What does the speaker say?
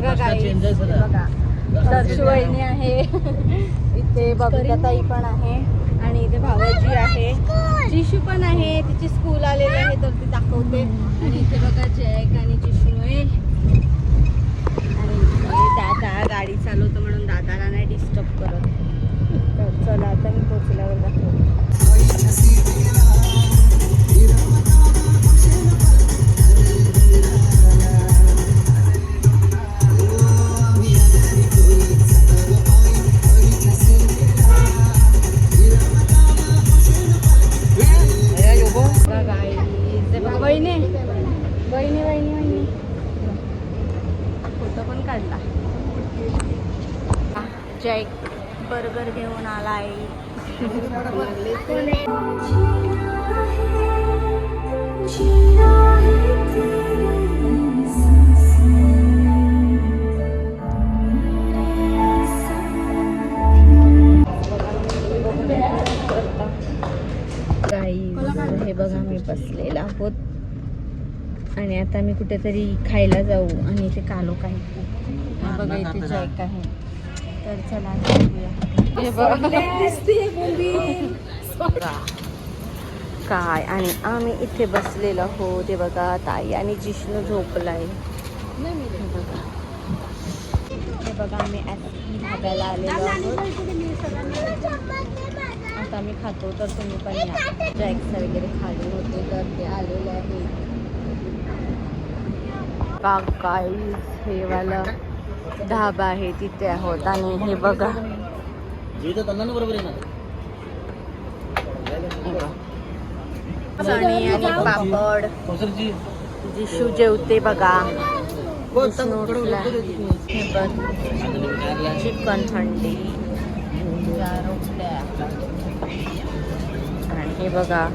बघा काय बघा. आहे. इथे बबिताताई पण आहे. आणि इथे भावाजी आहे. जिशू पण आहे. तिची स्कूल आलेली आहे तर ती दाखवते. आणि इथे बघा जॅक आणि जिशू आहे. आणि दादा गाडी चालवतो म्हणून दादाला फोटो जय बर्गर घेऊन आलाय. हे बघा मी बसलेला होत आणि आता मी कुठेतरी खायला जाऊ आणि इथे कालो काही. हे बघा इथे जॅक आहे. तर चला जाऊया. हे बघा. काय आणि आम्ही इथे बसलेलो आहोत. ते बघा ताई आणि जिष्णू झोपलाय. हे बघा. हे बघा आम्ही धाब्याला आलेलो आहोत. आता आम्ही खातो तर तुम्ही पण या. जॅक्स वगैरे खाली होते तर ते आलेले आहे का काही हे वाला ढाबा आहे तिथे आहोत. आणि हे बघा. चणी आणि पापड. जिशू जेवते बघा. चिकन थंडी. आणि हे बघा.